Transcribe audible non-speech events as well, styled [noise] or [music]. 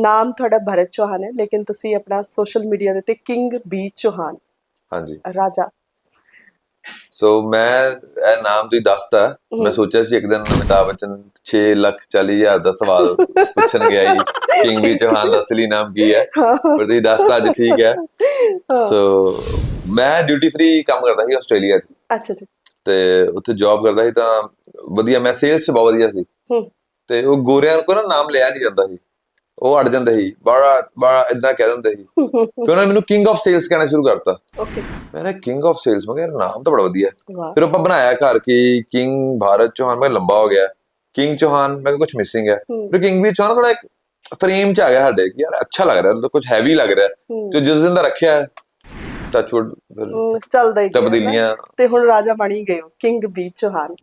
ਨਾਮ ਤੁਹਾਡਾ ਭਰਤ ਚੌਹਾਨ ਹੈ ਲੇਕਿਨ ਤੁਸੀਂ ਆਪਣਾ ਸੋਸ਼ਲ ਮੀਡੀਆ ਦੇ ਉੱਤੇ ਕਿੰਗ ਬੀ ਚੌਹਾਨ ਹਾਂਜੀ। ਰਾਜਾ। ਸੋ ਮੈਂ ਇਹ ਨਾਮ ਤੁਸੀਂ ਦੱਸਤਾ। ਮੈਂ ਸੋਚਿਆ ਸੀ ਇੱਕ ਦਿਨ ਅਮਿਤਾਭ ਬੱਚਨ 6 ਲੱਖ 40 ਹਜ਼ਾਰ ਦਾ ਸਵਾਲ ਪੁੱਛਣ ਗਿਆ ਜੀ। ਕਿੰਗ ਵੀ ਚੌਹਾਨ ਦਾ ਅਸਲੀ ਨਾਮ ਕੀ ਹੈ? ਪਰ ਤੁਸੀਂ ਦੱਸਤਾ ਅੱਜ ਠੀਕ ਹੈ। ਸੋ ਮੈਂ ਡਿਊਟੀ ਫ੍ਰੀ ਕੰਮ ਕਰਦਾ ਸੀ ਆਸਟ੍ਰੇਲੀਆ 'ਚ। ਅੱਛਾ ਜੀ ਤੇ ਉੱਥੇ ਜੌਬ ਕਰਦਾ ਸੀ ਤਾਂ ਵਧੀਆ ਮੈਂ ਸੇਲਸ 'ਚ ਬਹੁਤ ਵਧੀਆ ਸੀ। ਤੇ ਉਹ ਗੋਰਿਆਂ ਕੋ ਨਾ ਨਾਮ ਲਿਆ ਨਹੀਂ ਜਾਂਦਾ ਸੀ। ਉਹ ਅੜ ਜਾਂਦੇ ਸੀ। ਬੜਾ ਬੜਾ ਇਦਾਂ ਕਹਿ ਦਿੰਦੇ ਸੀ। [laughs] ਫਿਰ ਉਹਨਾਂ ਨੇ ਮੈਨੂੰ ਕਿੰਗ ਆਫ ਸੇਲਸ ਕਹਿਣਾ ਸ਼ੁਰੂ ਕਰਤਾ। ਓਕੇ ਮੈਂ ਕਿਹਾ ਕਿੰਗ ਆਫ ਸੇਲਸ ਮੈਂ ਕਿਹਾ ਨਾਮ ਤਾਂ ਬੜਾ ਵਧੀਆ ਫਿਰ ਆਪਾਂ ਬਣਾਇਆ ਘਰ ਕਿ ਕਿੰਗ ਭਾਰਤ ਚੌਹਾਨ ਮੈਂ ਲੰਬਾ ਹੋ ਗਿਆ ਕਿੰਗ ਚੌਹਾਨ ਮੈਂ ਕਿਹਾ ਕੁਝ ਮਿਸਿੰਗ ਹੈ। ਫਿਰ ਕਿੰਗ ਵੀ ਚੌਹਾਨ ਥੋੜਾ ਇੱਕ ਫਰੇਮ ਚ ਆ ਗਿਆ ਸਾਡੇ ਕਿ ਯਾਰ ਅੱਛਾ ਲੱਗ ਰਿਹਾ ਮਤਲਬ ਕੁਝ ਹੈਵੀ ਲੱਗ ਰਿਹਾ। ਤੇ ਜਿਸ ਦਿਨ ਦਾ ਰੱਖਿਆ ਟੱਚਵੁੱਡ ਚੱਲਦਾ ਹੀ। ਤਬਦੀਲੀਆਂ। ਤੇ ਹੁਣ ਰਾਜਾ ਬਣ ਹੀ ਗਏ ਹੋ ਕਿੰਗ ਬੀ ਚੌਹਾਨ